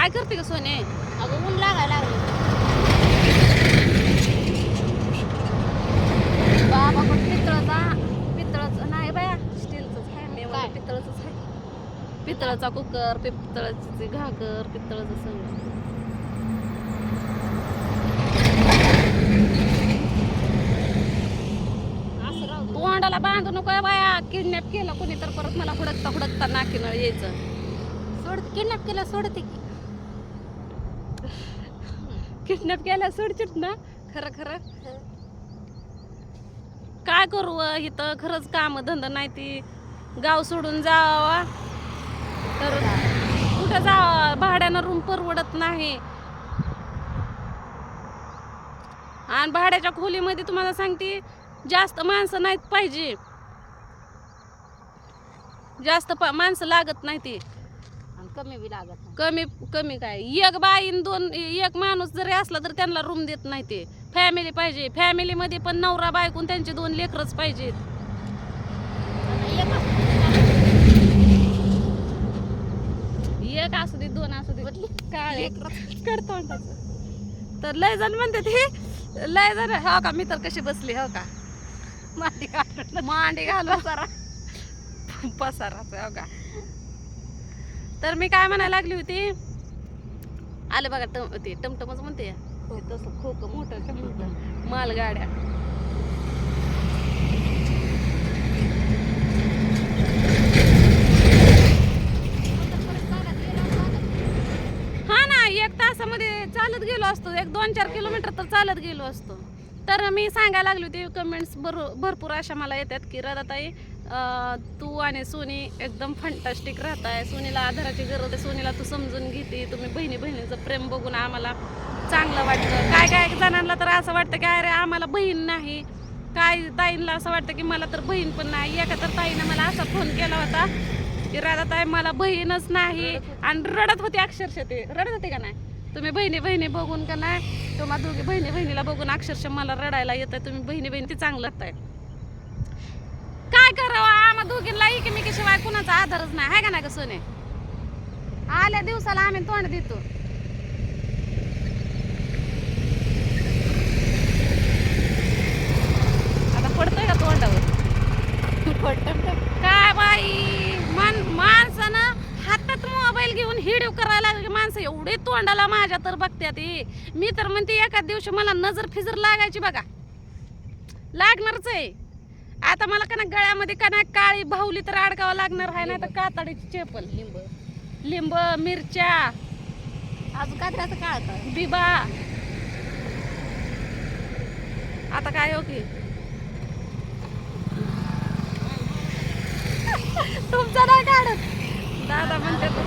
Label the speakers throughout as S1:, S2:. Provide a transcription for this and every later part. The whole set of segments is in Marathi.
S1: काय करते का सोने?
S2: अगं ऊन लागायला लागले
S1: बाबा पण पितळाचा पितळाचं नाही बाया स्टीलचंच आहे मी पितळाचंच आहे. पितळाचा कुकर पितळाची घागर पितळाचं सगळं. तोंडाला बांधू नको बाया. किडनॅप केलं कोणी तर परत मला हुडकता हुडकता नाकीनळ यायचं.
S2: सोड किडनॅप केला सोडते की.
S1: किडनॅप केल्या सोडचित ना? खरं खरं. काय करू इथं खरंच काम धंदा नाही ती. गाव सोडून जावा. तर कुठं जावा? भाड्यानं रूम परवडत नाही. आणि भाड्याच्या खोलीमध्ये तुम्हाला सांगते जास्त माणसं नाहीत पाहिजे. जास्त माणसं लागत नाही ती.
S2: कमी बी लागत नाही.
S1: कमी कमी काय? एक बाईन दोन एक माणूस जरी असला तर त्यांना रूम देत नाही ते. फॅमिली पाहिजे. फॅमिलीमध्ये पण नवरा बायकून त्यांचे दोन लेकरच पाहिजेत.
S2: एक असं
S1: एक असू दे दोन असू दे. काळे. कडतोंडाचं तर लय जण म्हणते ते लय जण हो का? मी तर कशी बसली हो का?
S2: माती काढून
S1: मांडी घालवा जरा पसाराच हो का? तर मी काय म्हणायला लागली होती? आलं बघा टम ते टमटमच म्हणते. ते तसं खोक मोठं मालगाड्या. हा ना एक तासामध्ये चालत गेलो असतो. एक दोन चार किलोमीटर तर चालत गेलो असतो. तर मी सांगायला लागली होती कमेंट्स भर भरपूर अशा मला येतात की राधाताई अं, तू आणि सोनी एकदम फंटास्टिक राहताय. सोनीला आधाराची गरज आहे. सोनीला तू समजून घेते तुम्ही बहिणी बहिणीचं प्रेम बघून आम्हाला चांगलं वाटतं. काय काय जणांना तर असं वाटतं की अरे आम्हाला बहीण नाही. काय ताईंना असं वाटतं की मला तर बहीण पण नाही. एका तर ताईनं मला असा फोन केला होता की राधाताई मला बहीणच नाही. आणि रडत होती अक्षरशः ते. रडत होते का नाही? तुम्ही बहिणी बहिणी बघून का नाही? तुम्हा दोघी बहिणी बहिणीला बघून अक्षरशः मला रडायला येत आहे तुम्ही बहिणी बहिणी ते चांगलं आहे. काय करावं? आम्हा दोघींना एकमेकीशिवाय कुणाचा आधारच नाही. आहे का नाही का सोने? आल्या दिवसाला आम्ही तोंड देतो. आता पडतोय का तोंडावर? काय बाई? मान माणसानं हातात मोबाईल घेऊन हिडिओ करायला लागले माणसं एवढे तोंडाला माझ्या तर बघत्यात हे. मी तर म्हणते एका दिवशी मला नजर फिजर लागायची बघा. लागणारच आहे. आता मला का ना गळ्यामध्ये का ना काळी भावली तर अडकावं लागणार आहे नाही तर कातडीची चेपल.
S2: लिंब.
S1: लिंब मिरच्या.
S2: अजून काय त्याचं काळ
S1: बिबा. आता काय हो की? तुमचा नाही काढत. दादा म्हणते तो.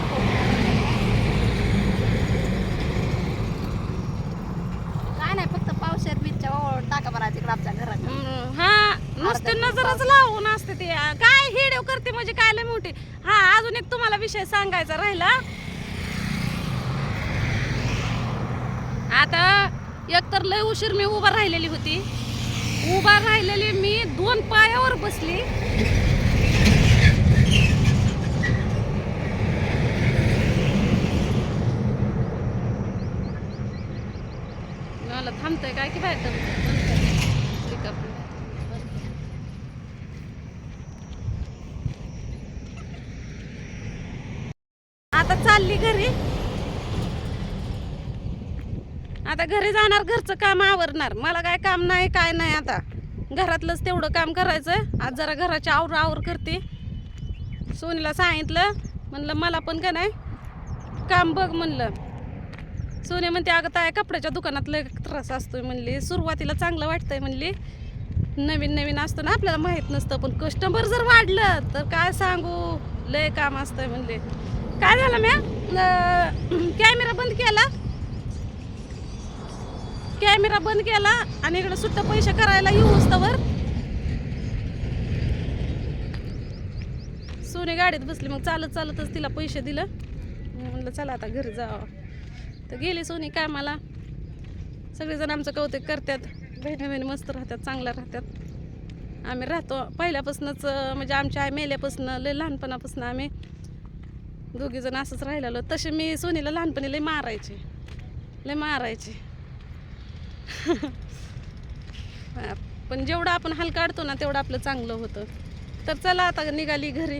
S2: काय नाही फक्त पावसात मिरच्या ओळ टाका बरा तिकडे आमच्या घरात
S1: हम्म, हा नुसते नजरच लावून असते ते. काय हिडिओ करते म्हणजे काय लय मोठी. हा अजून एक तुम्हाला विषय सांगायचा राहिला. आता एक तर लय उशीर मी उभा राहिलेली होती. उभा राहिलेली मी दोन पायावर बसली. मला थांबतोय काय की बाहेर पिकअप आता चालली घरी. आता घरी जाणार घरचं काम आवरणार. मला काय काम नाही काय नाही आता. घरातलंच तेवढं काम करायचं. आज जरा घराची आवर आवर करते. सोनीला सांगितलं म्हणलं मला पण का नाही? काम बघ म्हणलं. सोने म्हणते अगं ताय कपड्याच्या दुकानात लय त्रास असतोय म्हणली. सुरुवातीला चांगलं वाटतंय म्हणली. नवीन नवीन असतं ना आपल्याला माहीत नसतं पण कस्टमर जर वाढलं तर काय सांगू? लय काम असतंय म्हणले. काय झालं म्या? कॅमेरा बंद केला. कॅमेरा बंद केला आणि इकडे सुट्ट पैसे करायला येऊ तवर सोने गाडीत बसली मग चालत चालतच तिला पैसे दिलं. म्हणलं चला आता घरी जावं. तर गेली सोनी कामाला. सगळेजण आमचं कौतुक करतात. बहिणी बहिणी मस्त राहतात चांगल्या राहतात. आम्ही राहतो. पहिल्यापासूनच म्हणजे आमच्या आई मेल्यापासून लय लहानपणापासून आम्ही दोघी जण असंच राहिलेलो. तसे मी सोनीला लहानपणी लय मारायचे. लय मारायचे. पण जेवढं आपण हल काढतो ना तेवढं आपलं चांगलं होतं. तर चला आता निघाली घरी.